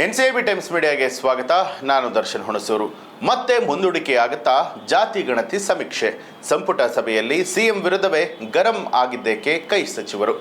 N C B Times ಮೀಡಿಯಾಗೆ ಸ್ವಾಗತ. ನಾನು ದರ್ಶನ್ ಹುಣಸೂರು. ಮತ್ತೆ ಮುಂದೂಡಿಕೆಯಾಗುತ್ತಾ ಜಾತಿ ಗಣತಿ ಸಮೀಕ್ಷೆ. ಸಂಪುಟ ಸಭೆಯಲ್ಲಿ ಸಿಎಂ ವಿರುದ್ಧವೇ ಗರಂ ಆಗಿದ್ದೇಕೆ ಕೈ ಸಚಿವರು.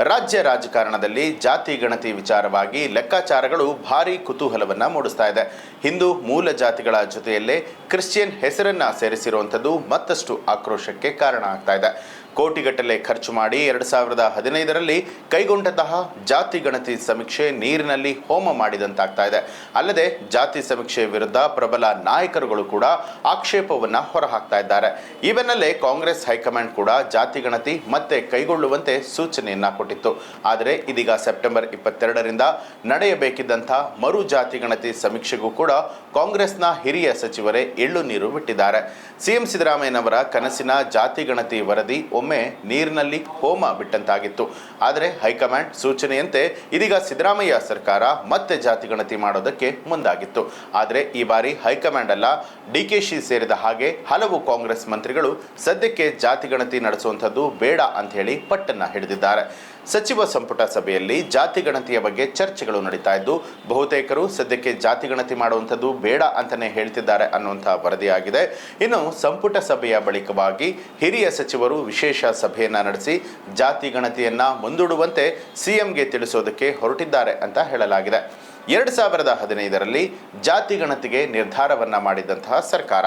ರಾಜ್ಯ ರಾಜಕಾರಣದಲ್ಲಿ ಜಾತಿ ಗಣತಿ ವಿಚಾರವಾಗಿ ಲೆಕ್ಕಾಚಾರಗಳು ಭಾರಿ ಕುತೂಹಲವನ್ನು ಮೂಡಿಸ್ತಾ ಇದೆ. ಹಿಂದೂ ಮೂಲ ಜಾತಿಗಳ ಜೊತೆಯಲ್ಲೇ ಕ್ರಿಶ್ಚಿಯನ್ ಹೆಸರನ್ನು ಸೇರಿಸಿರುವಂಥದ್ದು ಮತ್ತಷ್ಟು ಆಕ್ರೋಶಕ್ಕೆ ಕಾರಣ ಆಗ್ತಾ ಇದೆ. ಕೋಟಿಗಟ್ಟಲೆ ಖರ್ಚು ಮಾಡಿ ಎರಡು ಸಾವಿರದ ಹದಿನೈದರಲ್ಲಿ ಕೈಗೊಂಡಂತಹ ಜಾತಿ ಗಣತಿ ಸಮೀಕ್ಷೆ ನೀರಿನಲ್ಲಿ ಹೋಮ ಮಾಡಿದಂತಾಗ್ತಾ ಇದೆ. ಅಲ್ಲದೆ ಜಾತಿ ಸಮೀಕ್ಷೆ ವಿರುದ್ಧ ಪ್ರಬಲ ನಾಯಕರುಗಳು ಕೂಡ ಆಕ್ಷೇಪವನ್ನ ಹೊರಹಾಕ್ತಾ ಇದ್ದಾರೆ. ಈ ಬೆನ್ನಲ್ಲೇ ಕಾಂಗ್ರೆಸ್ ಹೈಕಮಾಂಡ್ ಕೂಡ ಜಾತಿ ಗಣತಿ ಮತ್ತೆ ಕೈಗೊಳ್ಳುವಂತೆ ಸೂಚನೆಯನ್ನ ಕೊಟ್ಟಿತ್ತು. ಆದರೆ ಇದೀಗ ಸೆಪ್ಟೆಂಬರ್ ಇಪ್ಪತ್ತೆರಡರಿಂದ ನಡೆಯಬೇಕಿದ್ದಂಥ ಮರು ಜಾತಿ ಗಣತಿ ಸಮೀಕ್ಷೆಗೂ ಕೂಡ ಕಾಂಗ್ರೆಸ್ನ ಹಿರಿಯ ಸಚಿವರೇ ಎಳ್ಳು ನೀರು ಬಿಟ್ಟಿದ್ದಾರೆ. ಸಿಎಂ ಸಿದ್ದರಾಮಯ್ಯನವರ ಕನಸಿನ ಜಾತಿ ಗಣತಿ ವರದಿ ಒಮ್ಮೆ ನೀರಿನಲ್ಲಿ ಹೋಮ ಬಿಟ್ಟಂತಾಗಿತ್ತು. ಆದರೆ ಹೈಕಮಾಂಡ್ ಸೂಚನೆಯಂತೆ ಇದೀಗ ಸಿದ್ದರಾಮಯ್ಯ ಸರ್ಕಾರ ಮತ್ತೆ ಜಾತಿ ಗಣತಿ ಮಾಡೋದಕ್ಕೆ ಮುಂದಾಗಿತ್ತು. ಆದರೆ ಈ ಬಾರಿ ಹೈಕಮಾಂಡ್ ಅಲ್ಲ ಡಿಕೆಶಿ ಸೇರಿದ ಹಾಗೆ ಹಲವು ಕಾಂಗ್ರೆಸ್ ಮಂತ್ರಿಗಳು ಸದ್ಯಕ್ಕೆ ಜಾತಿ ಗಣತಿ ನಡೆಸುವಂಥದ್ದು ಬೇಡ ಅಂತ ಹೇಳಿ ಪಟ್ಟನ್ನ ಹಿಡಿದಿದ್ದಾರೆ. ಸಚಿವ ಸಂಪುಟ ಸಭೆಯಲ್ಲಿ ಜಾತಿ ಗಣತಿಯ ಬಗ್ಗೆ ಚರ್ಚೆಗಳು ನಡೀತಾ ಇದ್ದು, ಬಹುತೇಕರು ಸದ್ಯಕ್ಕೆ ಜಾತಿ ಗಣತಿ ಮಾಡುವಂಥದ್ದು ಬೇಡ ಅಂತಾನೆ ಹೇಳ್ತಿದ್ದಾರೆ ಅನ್ನುವಂಥ ವರದಿಯಾಗಿದೆ. ಇನ್ನು ಸಂಪುಟ ಸಭೆಯ ಬಳಿಕವಾಗಿ ಹಿರಿಯ ಸಚಿವರು ವಿಶೇಷ ಸಭೆಯನ್ನ ನಡೆಸಿ ಜಾತಿ ಗಣತಿಯನ್ನು ಮುಂದೂಡುವಂತೆ ಸಿಎಂಗೆ ತಿಳಿಸೋದಕ್ಕೆ ಹೊರಟಿದ್ದಾರೆ ಅಂತ ಹೇಳಲಾಗಿದೆ. ಎರಡು ಸಾವಿರದ ಹದಿನೈದರಲ್ಲಿ ಜಾತಿ ಗಣತಿಗೆ ನಿರ್ಧಾರವನ್ನ ಮಾಡಿದಂತಹ ಸರ್ಕಾರ.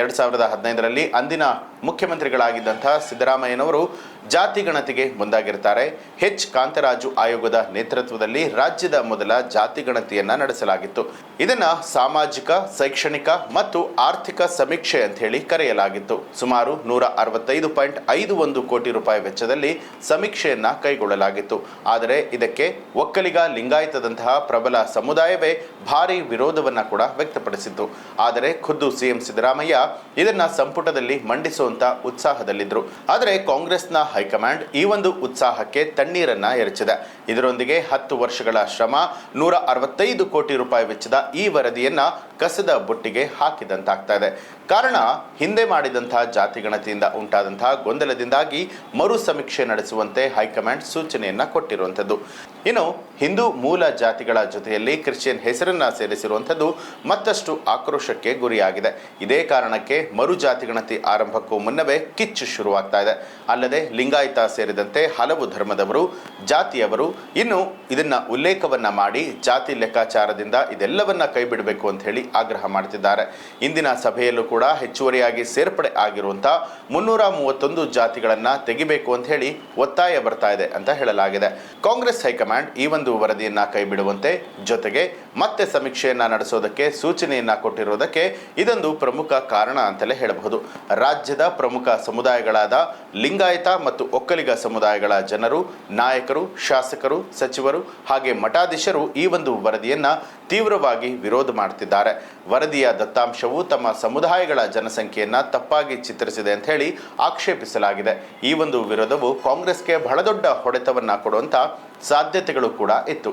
ಎರಡು ಸಾವಿರದ ಹದಿನೈದರಲ್ಲಿ ಅಂದಿನ ಮುಖ್ಯಮಂತ್ರಿಗಳಾಗಿದ್ದಂಥ ಸಿದ್ದರಾಮಯ್ಯನವರು ಜಾತಿ ಗಣತಿಗೆ ಮುಂದಾಗಿರ್ತಾರೆ. ಹೆಚ್. ಕಾಂತರಾಜು ಆಯೋಗದ ನೇತೃತ್ವದಲ್ಲಿ ರಾಜ್ಯದ ಮೊದಲ ಜಾತಿ ಗಣತಿಯನ್ನ ನಡೆಸಲಾಗಿತ್ತು. ಇದನ್ನು ಸಾಮಾಜಿಕ, ಶೈಕ್ಷಣಿಕ ಮತ್ತು ಆರ್ಥಿಕ ಸಮೀಕ್ಷೆ ಅಂತ ಹೇಳಿ ಕರೆಯಲಾಗಿತ್ತು. ಸುಮಾರು ನೂರ ಅರವತ್ತೈದು ಪಾಯಿಂಟ್ ಐದು ಒಂದು ಕೋಟಿ ರೂಪಾಯಿ ವೆಚ್ಚದಲ್ಲಿ ಸಮೀಕ್ಷೆಯನ್ನು ಕೈಗೊಳ್ಳಲಾಗಿತ್ತು. ಆದರೆ ಇದಕ್ಕೆ ಒಕ್ಕಲಿಗ ಲಿಂಗಾಯತದಂತಹ ಪ್ರಬಲ ಸಮುದಾಯವೇ ಭಾರಿ ವಿರೋಧವನ್ನು ಕೂಡ ವ್ಯಕ್ತಪಡಿಸಿತ್ತು. ಆದರೆ ಖುದ್ದು ಸಿಎಂ ಸಿದ್ದರಾಮಯ್ಯ ಇದನ್ನ ಸಂಪುಟದಲ್ಲಿ ಮಂಡಿಸುವಂತ ಉತ್ಸಾಹದಲ್ಲಿದ್ರು. ಆದರೆ ಕಾಂಗ್ರೆಸ್ನ ಹೈಕಮಾಂಡ್ ಈ ಒಂದು ಉತ್ಸಾಹಕ್ಕೆ ತಣ್ಣೀರನ್ನ ಎರಚಿದೆ. ಇದರೊಂದಿಗೆ ಹತ್ತು ವರ್ಷಗಳ ಶ್ರಮ, ನೂರ ಅರವತ್ತೈದು ಕೋಟಿ ರೂಪಾಯಿ ವೆಚ್ಚದ ಈ ವರದಿಯನ್ನ ಕಸದ ಬುಟ್ಟಿಗೆ ಹಾಕಿದಂತಾಗ್ತಾ ಇದೆ. ಕಾರಣ, ಹಿಂದೆ ಮಾಡಿದಂತಹ ಜಾತಿ ಗಣತಿಯಿಂದ ಉಂಟಾದಂತಹ ಗೊಂದಲದಿಂದಾಗಿ ಮರು ಸಮೀಕ್ಷೆ ನಡೆಸುವಂತೆ ಹೈಕಮಾಂಡ್ ಸೂಚನೆಯನ್ನ ಕೊಟ್ಟಿರುವಂಥದ್ದು. ಇನ್ನು ಹಿಂದೂ ಮೂಲ ಜಾತಿಗಳ ಜೊತೆಯಲ್ಲಿ ಕ್ರಿಶ್ಚಿಯನ್ ಹೆಸರನ್ನ ಸೇರಿಸಿರುವಂಥದ್ದು ಮತ್ತಷ್ಟು ಆಕ್ರೋಶಕ್ಕೆ ಗುರಿಯಾಗಿದೆ. ಇದೇ ಕಾರಣಕ್ಕೆ ಮರು ಜಾತಿಗಣತಿ ಆರಂಭಕ್ಕೂ ಮುನ್ನವೇ ಕಿಚ್ಚು ಶುರುವಾಗ್ತಾ ಇದೆ. ಅಲ್ಲದೆ ಲಿಂಗಾಯತ ಸೇರಿದಂತೆ ಹಲವು ಧರ್ಮದವರು, ಜಾತಿಯವರು ಇನ್ನು ಇದನ್ನು ಉಲ್ಲೇಖವನ್ನ ಮಾಡಿ ಜಾತಿ ಲೆಕ್ಕಾಚಾರದಿಂದ ಇದೆಲ್ಲವನ್ನ ಕೈಬಿಡಬೇಕು ಅಂತ ಹೇಳಿ ಆಗ್ರಹ ಮಾಡ್ತಿದ್ದಾರೆ. ಇಂದಿನ ಸಭೆಯಲ್ಲೂ ಕೂಡ ಹೆಚ್ಚುವರಿಯಾಗಿ ಸೇರ್ಪಡೆ ಆಗಿರುವಂತಹ ಮುನ್ನೂರ ಮೂವತ್ತೊಂದು ಜಾತಿಗಳನ್ನ ತೆಗಿಬೇಕು ಅಂತ ಹೇಳಿ ಒತ್ತಾಯ ಬರ್ತಾ ಇದೆ ಅಂತ ಹೇಳಲಾಗಿದೆ. ಕಾಂಗ್ರೆಸ್ ಹೈಕಮಾಂಡ್ ಈ ಒಂದು ವರದಿಯನ್ನು ಕೈಬಿಡುವಂತೆ ಜೊತೆಗೆ ಮತ್ತೆ ಸಮೀಕ್ಷೆಯನ್ನು ನಡೆಸೋದಕ್ಕೆ ಸೂಚನೆಯನ್ನು ಕೊಟ್ಟಿರುವುದಕ್ಕೆ ಇದೊಂದು ಪ್ರಮುಖ ಕಾರಣ ಅಂತಲೇ ಹೇಳಬಹುದು. ರಾಜ್ಯದ ಪ್ರಮುಖ ಸಮುದಾಯಗಳಾದ ಲಿಂಗಾಯತ ಮತ್ತು ಒಕ್ಕಲಿಗ ಸಮುದಾಯಗಳ ಜನರು, ನಾಯಕರು, ಶಾಸಕರು, ಸಚಿವರು ಹಾಗೆ ಮಠಾಧೀಶರು ಈ ಒಂದು ವರದಿಯನ್ನ ತೀವ್ರವಾಗಿ ವಿರೋಧ ಮಾಡುತ್ತಿದ್ದಾರೆ ವರದಿಯ ದತ್ತಾಂಶವು ತಮ್ಮ ಸಮುದಾಯಗಳ ಜನಸಂಖ್ಯೆಯನ್ನು ತಪ್ಪಾಗಿ ಚಿತ್ರಿಸಿದೆ ಅಂತ ಹೇಳಿ ಆಕ್ಷೇಪಿಸಲಾಗಿದೆ. ಈ ಒಂದು ವಿರೋಧವು ಕಾಂಗ್ರೆಸ್ಗೆ ಬಹಳ ದೊಡ್ಡ ಹೊಡೆತವನ್ನು ಕೊಡುವಂಥ ಸಾಧ್ಯತೆಗಳು ಕೂಡ ಇತ್ತು.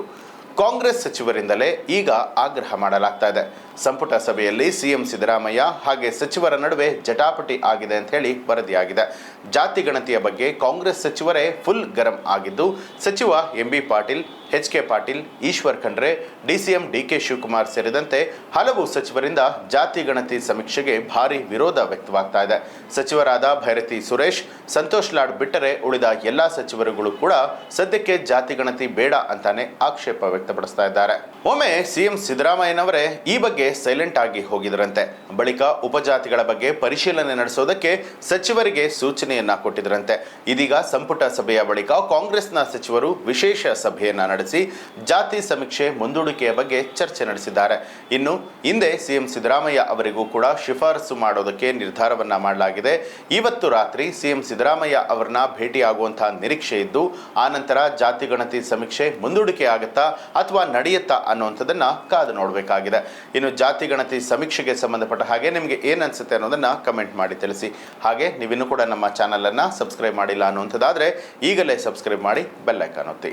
ಕಾಂಗ್ರೆಸ್ ಸಚಿವರಿಂದಲೇ ಈಗ ಆಗ್ರಹ ಮಾಡಲಾಗ್ತಾ ಇದೆ. ಸಂಪುಟ ಸಭೆಯಲ್ಲಿ ಸಿಎಂ ಸಿದ್ದರಾಮಯ್ಯ ಹಾಗೆ ಸಚಿವರ ನಡುವೆ ಜಟಾಪಟಿ ಆಗಿದೆ ಅಂತ ಹೇಳಿ ವರದಿಯಾಗಿದೆ. ಜಾತಿ ಗಣತಿಯ ಬಗ್ಗೆ ಕಾಂಗ್ರೆಸ್ ಸಚಿವರೇ ಫುಲ್ ಗರಂ ಆಗಿದ್ದು, ಸಚಿವ M B Patil H K Patil, Eshwar Khandre, DCM D K Shivakumar ಸೇರಿದಂತೆ ಹಲವು ಸಚಿವರಿಂದ ಜಾತಿ ಗಣತಿ ಸಮೀಕ್ಷೆಗೆ ಭಾರಿ ವಿರೋಧ ವ್ಯಕ್ತವಾಗ್ತಾ ಇದೆ. ಸಚಿವರಾದ ಭೈರತಿ ಸುರೇಶ್, ಸಂತೋಷ್ ಲಾಡ್ ಬಿಟ್ಟರೆ ಉಳಿದ ಎಲ್ಲಾ ಸಚಿವರುಗಳು ಕೂಡ ಸದ್ಯಕ್ಕೆ ಜಾತಿ ಗಣತಿ ಬೇಡ ಅಂತಾನೆ ಆಕ್ಷೇಪ ವ್ಯಕ್ತಪಡಿಸ್ತಾ ಇದ್ದಾರೆ. ಒಮ್ಮೆ ಸಿಎಂ ಸಿದ್ದರಾಮಯ್ಯನವರೇ ಈ ಬಗ್ಗೆ ಸೈಲೆಂಟ್ ಆಗಿ ಹೋಗಿದ್ರಂತೆ. ಬಳಿಕ ಉಪಜಾತಿಗಳ ಬಗ್ಗೆ ಪರಿಶೀಲನೆ ನಡೆಸೋದಕ್ಕೆ ಸಚಿವರಿಗೆ ಸೂಚನೆಯನ್ನ ಕೊಟ್ಟಿದ್ರಂತೆ. ಇದೀಗ ಸಂಪುಟ ಸಭೆಯ ಬಳಿಕ ಕಾಂಗ್ರೆಸ್ನ ಸಚಿವರು ವಿಶೇಷ ಸಭೆಯನ್ನ ನಡೆಸಿ ಜಾತಿ ಸಮೀಕ್ಷೆ ಮುಂದೂಡಿಕೆಯ ಬಗ್ಗೆ ಚರ್ಚೆ ನಡೆಸಿದ್ದಾರೆ. ಇನ್ನು ಹಿಂದೆ ಸಿಎಂ ಸಿದ್ದರಾಮಯ್ಯ ಅವರಿಗೂ ಕೂಡ ಶಿಫಾರಸು ಮಾಡೋದಕ್ಕೆ ನಿರ್ಧಾರವನ್ನ ಮಾಡಲಾಗಿದೆ. ಇವತ್ತು ರಾತ್ರಿ ಸಿಎಂ ಸಿದ್ದರಾಮಯ್ಯ ಅವರನ್ನ ಭೇಟಿಯಾಗುವಂತಹ ನಿರೀಕ್ಷೆ ಇದ್ದು ಆನಂತರ ಜಾತಿ ಗಣತಿ ಸಮೀಕ್ಷೆ ಮುಂದೂಡಿಕೆ ಆಗುತ್ತಾ ಅಥವಾ ನಡೆಯುತ್ತಾ ಅನ್ನುವಂಥದ್ದನ್ನ ಕಾದು ನೋಡಬೇಕಾಗಿದೆ. ಇನ್ನು ಜಾತಿ ಗಣತಿ ಸಮೀಕ್ಷೆಗೆ ಸಂಬಂಧಪಟ್ಟ ಹಾಗೆ ನಿಮಗೆ ಏನು ಅನ್ಸುತ್ತೆ ಅನ್ನೋದನ್ನ ಕಮೆಂಟ್ ಮಾಡಿ ತಿಳಿಸಿ. ಹಾಗೆ ನೀವಿನ್ನೂ ಕೂಡ ನಮ್ಮ ಚಾನಲನ್ನು ಸಬ್ಸ್ಕ್ರೈಬ್ ಮಾಡಿಲ್ಲ ಅನ್ನುವಂಥದ್ದಾದರೆ ಈಗಲೇ ಸಬ್ಸ್ಕ್ರೈಬ್ ಮಾಡಿ ಬೆಲ್ಲೈಕಾನ್ ಒತ್ತಿ.